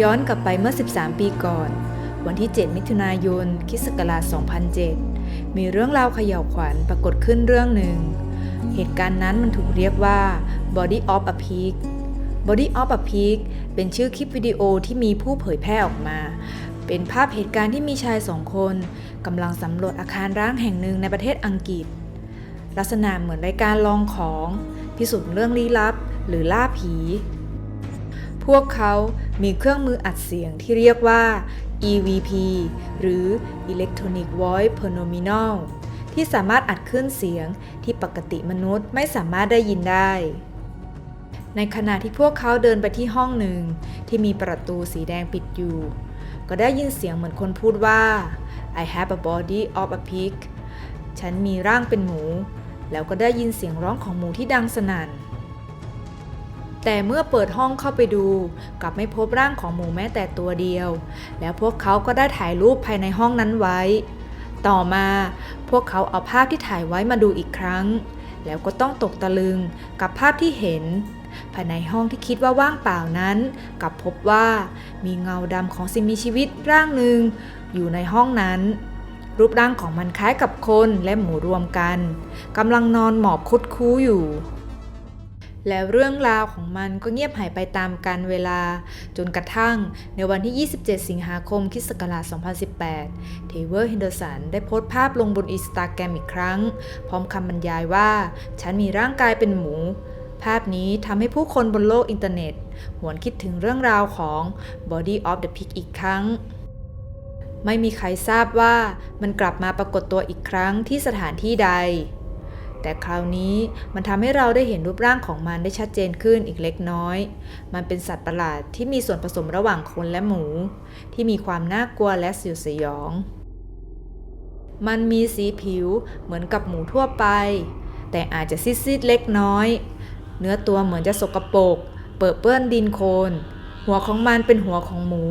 ย้อนกลับไปเมื่อ 13 ปีก่อน วันที่ 7 มิถุนายนคิศักราช2007 มีเรื่องราวเขย่าวขวัญปรากฏขึ้นเรื่องหนึ่ง เหตุการณ์นั้นมันถูกเรียกว่า Body of a Pig Body of a Pig เป็นชื่อคลิปวิดีโอที่มีผู้เผยแพร่ออกมา เป็นภาพเหตุการณ์ที่มีชายสองคนกำลังสำรวจอาคารร้างแห่งหนึ่งในประเทศอังกฤษ ลักษณะเหมือนรายการลองของ พิสูจน์เรื่องลี้ลับ หรือล่าผี พวกเขามีเครื่องมืออัดเสียงที่เรียกว่า EVP หรือ Electronic Voice Phenomenal ที่สามารถอัดขึ้นเสียงที่ปกติมนุษย์ไม่สามารถได้ยินได้ ในขณะที่พวกเขาเดินไปที่ห้องหนึ่ง ที่มีประตูสีแดงปิดอยู่ ก็ได้ยินเสียงเหมือนคนพูดว่า I have a body of a pig ฉันมีร่างเป็นหมู แล้วก็ได้ยินเสียงร้องของหมูที่ดังสนั่น แต่เมื่อเปิดห้องเข้าไปดู กลับไม่พบร่างของหมูแม้แต่ตัวเดียว แล้วพวกเขาก็ได้ถ่ายรูปภายในห้องนั้นไว้ ต่อมาพวกเขาเอาภาพที่ถ่ายไว้มาดูอีกครั้ง แล้วก็ต้องตกตะลึงกับภาพที่เห็น ภายในห้องที่คิดว่าว่างเปล่านั้น กลับพบว่ามีเงาดำของสิ่งมีชีวิตร่างหนึ่งอยู่ในห้องนั้นรูปร่างของมันคล้ายกับคนและหมูรวมกันกำลังนอนหมอบคุดคู้อยู่ แล้วเรื่องราวของมันก็เงียบหายไปตามกันเวลา จนกระทั่งในวันที่ 27 สิงหาคมคิศกราช2018 เทเวอร์เฮนเดอร์สันได้โพสต์ภาพลงบนอินสตาแกรมอีกครั้ง พร้อมคำบรรยายว่า ฉันมีร่างกายเป็นหมู ภาพนี้ทำให้ผู้คนบนโลกอินเทอร์เน็ต หวนคิดถึงเรื่องราวของ Body of the Pig อีกครั้งไม่มีใครทราบว่ามันกลับมาปรากฏตัวอีกครั้งที่สถานที่ใด แต่คราวนี้มันทำให้เราได้เห็นรูปร่างของมันได้ชัดเจนขึ้นอีกเล็กน้อย มันเป็นสัตว์ประหลาดที่มีส่วนผสมระหว่างคนและหมู ที่มีความน่ากลัวและสยดสยอง มันมีสีผิวเหมือนกับหมูทั่วไป แต่อาจจะซีดๆเล็กน้อย เนื้อตัวเหมือนจะสกปรกเปิดเปื้อนดินโคลนหัวของมันเป็นหัวของหมู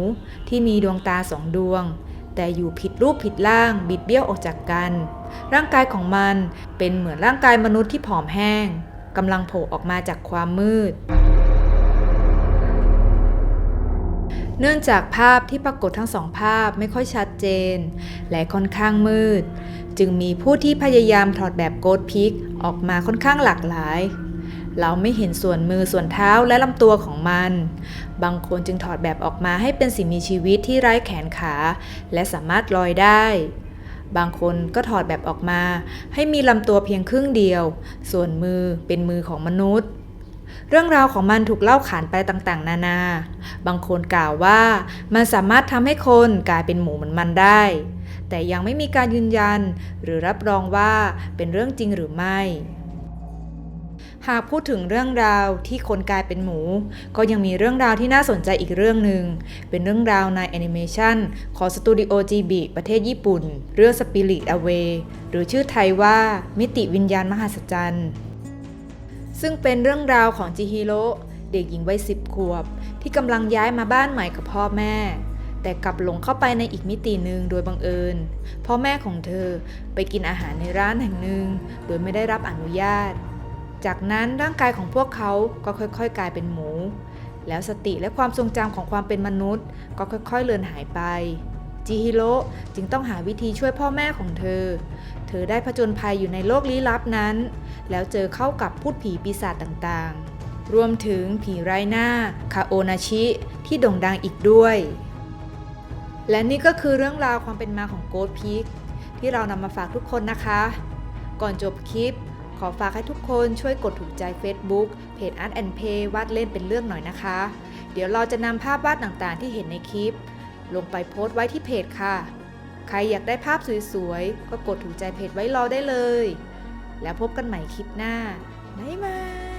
ที่มีดวงตาสองดวง แต่อยู่ผิดรูปผิดร่างบิดเบี้ยวออกจากกัน ร่างกายของมันเป็นเหมือนร่างกายมนุษย์ที่ผอมแห้งกำลังโผล่ออกมาจากความมืด เนื่องจากภาพที่ปรากฏทั้งสองภาพไม่ค่อยชัดเจน และค่อนข้างมืด จึงมีผู้ที่พยายามถอดแบบโกดพิกออกมาค่อนข้างหลากหลาย เราไม่เห็นส่วนมือส่วนเท้าและลำตัวของมัน บางคนจึงถอดแบบออกมาให้เป็นสิ่งมีชีวิตที่ไร้แขนขา และสามารถลอยได้ บางคนก็ถอดแบบออกมา ให้มีลำตัวเพียงครึ่งเดียว ส่วนมือเป็นมือของมนุษย์ เรื่องราวของมันถูกเล่าขานไปต่างๆ นานา บางคนกล่าวว่ามันสามารถทำให้คนกลายเป็นหมูเหมือนมันได้แต่ยังไม่มีการยืนยัน หรือรับรองว่าเป็นเรื่องจริงหรือไม่ หากพูดถึงเรื่องราวที่คนกลายเป็นหมู ก็ยังมีเรื่องราวที่น่าสนใจอีกเรื่องหนึ่ง เป็นเรื่องราวในแอนิเมชันของสตูดิโอจีบีประเทศญี่ปุ่น เรื่อง Spirit Away หรือชื่อไทยว่ามิติวิญญาณมหัศจรรย์ ซึ่งเป็นเรื่องราวของจิฮิโร่เด็กหญิงวัยสิบขวบ ที่กำลังย้ายมาบ้านใหม่กับพ่อแม่ แต่กลับหลงเข้าไปในอีกมิติหนึ่งโดยบังเอิญ พ่อแม่ของเธอไปกินอาหารในร้านแห่งหนึ่ง โดยไม่ได้รับอนุญาต จากนั้นร่างกายของพวกเขาก็ค่อยๆ กลายเป็นหมู แล้วสติและความทรงจำของความเป็นมนุษย์ ก็ค่อยๆ เลือนหายไป จิฮิโร่จึงต้องหาวิธีช่วยพ่อแม่ของเธอ เธอได้ผจญภัยอยู่ในโลกลี้ลับนั้น แล้วเจอเข้ากับพูดผีปีศาจต่างๆ รวมถึงผีไร้หน้าคาโอนาชิ ที่โด่งดังอีกด้วย และนี่ก็คือเรื่องราวความเป็นมาของโกดพิกที่เรานำมาฝากทุกคนนะคะ ก่อนจบคลิป อฝากให้ทุกคนช่วยกดถูกใจ Facebook เพจ Art and Play วาดเล่นเป็นเรื่องหน่อยนะคะ เดี๋ยวเราจะนำภาพวาดต่างๆ ที่เห็นในคลิป ลงไปโพสต์ไว้ที่เพจค่ะ ใครอยากได้ภาพสวยๆ ก็กดถูกใจเพจไว้รอได้เลย แล้วพบกันใหม่คลิปหน้าบ๊ายบาย